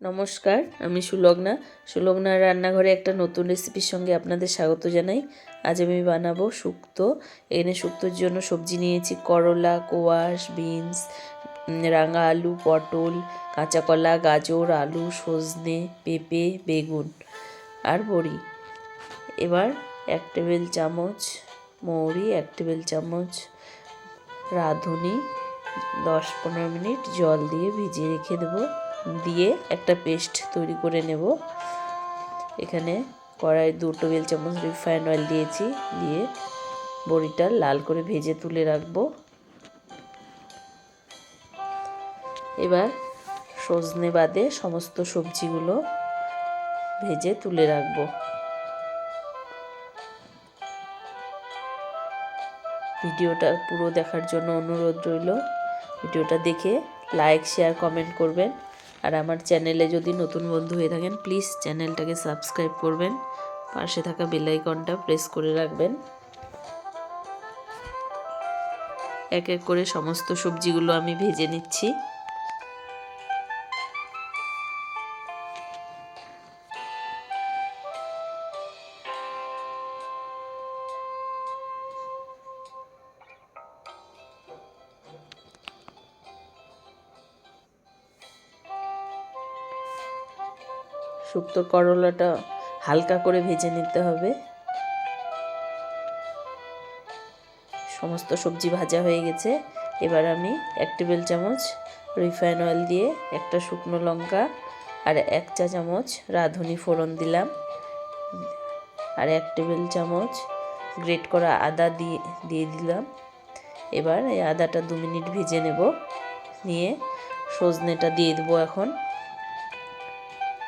নমস্কার, আমি সুলগ্না। সুলগ্নার রান্নাঘরে একটা নতুন রেসিপির সঙ্গে আপনাদের স্বাগত জানাই। আজ আমি বানাবো শুক্তো। এনে শুক্তোর জন্য সবজি নিয়েছি, করলা, কোয়াশ, বিনস রাঙা আলু, পটল, কাঁচা কলা, গাজর, আলু, সজনে, পেঁপে, বেগুন আর বড়ি। এবার এক টেবিল চামচ মৌরি, এক টেবিল চামচ রাঁধুনি, দশ পনেরো মিনিট জল দিয়ে ভিজিয়ে রেখে দেবো। দিয়ে একটা পেস্ট তৈরি করে নেব। এখানে কড়াই দু টেবিল চামচ রিফাইন অয়েল দিয়েছি। দিয়ে বড়িটা লাল করে ভেজে তুলে রাখব। এবার সজনে বাদে সমস্ত সবজিগুলো ভেজে তুলে রাখব। ভিডিওটা পুরো দেখার জন্য অনুরোধ রইল। ভিডিওটা দেখে লাইক, শেয়ার, কমেন্ট করবেন। আর আমার চ্যানেলে যদি নতুন বন্ধু হয়ে থাকেন প্লিজ চ্যানেলটাকে সাবস্ক্রাইব করবেন। পাশে থাকা বেলাইকনটা প্রেস করে রাখবেন। এক এক করে সমস্ত সবজিগুলো আমি ভেজে নিচ্ছি। শুক্তো করলাটা হালকা করে ভেজে নিতে হবে। সমস্ত সবজি ভাজা হয়ে গেছে। এবার আমি এক টেবিল চামচ রিফাইন অয়েল দিয়ে একটা শুকনো লঙ্কা আর এক চা চামচ রাঁধুনি ফোড়ন দিলাম। আর এক টেবিল চামচ গ্রেট করা আদা দিয়ে দিয়ে দিলাম। এবার এই আদাটা দু মিনিট ভেজে নেব। নিয়ে সজনেটা দিয়ে দেবো এখন।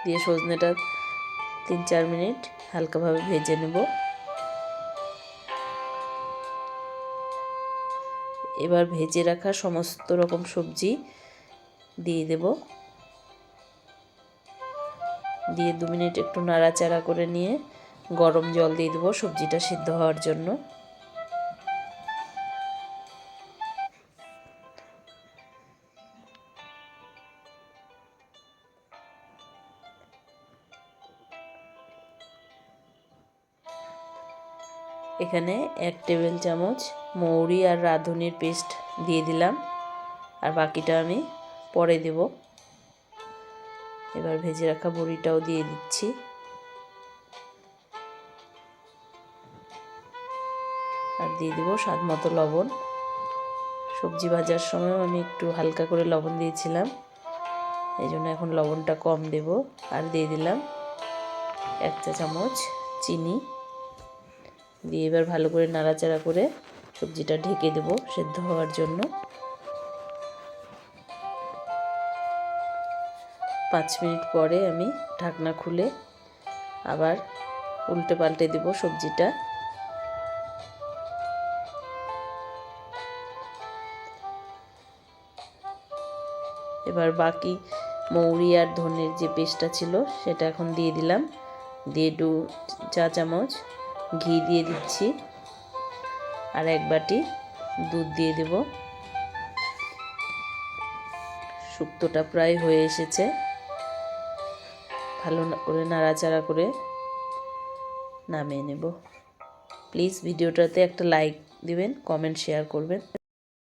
দিয়ে সজনেটা তিন চার মিনিট হালকাভাবে ভেজে নেব। এবার ভেজে রাখা সমস্ত রকম সবজি দিয়ে দেব। দিয়ে দু মিনিট একটু নাড়াচাড়া করে নিয়ে গরম জল দিয়ে দেবো সবজিটা সিদ্ধ হওয়ার জন্য। এখানে এক টেবিল চামচ মৌরি আর রাঁধুনির পেস্ট দিয়ে দিলাম। আর বাকিটা আমি পরে দেব। এবার ভেজে রাখা বড়িটাও দিয়ে দিচ্ছি। আর দিয়ে দেবো স্বাদ মতো লবণ। সবজি ভাজার সময় আমি একটু হালকা করে লবণ দিয়েছিলাম। এই জন্য এখন লবণটা কম দেব। আর দিয়ে দিলাম এক চা চামচ চিনি। দিয়ে এবার ভালো করে নাড়াচাড়া করে সবজিটা ঢেকে দেবো সেদ্ধ হওয়ার জন্য। পাঁচ মিনিট পরে আমি ঢাকনা খুলে আবার উল্টে পাল্টে দেব সবজিটা। এবার বাকি মৌরি আর ধনের যে পেস্টটা ছিল সেটা এখন দিয়ে দিলাম। দিয়ে দু চা চামচ ঘি দিয়ে দিচ্ছি। আর এক বাটি দুধ দিয়ে দেব। শুক্তোটা প্রায় হয়ে এসেছে। ভালো করে নাড়াচাড়া করে নামিয়ে নেব। প্লিজ ভিডিওটাতে একটা লাইক দিবেন, কমেন্ট, শেয়ার করবেন।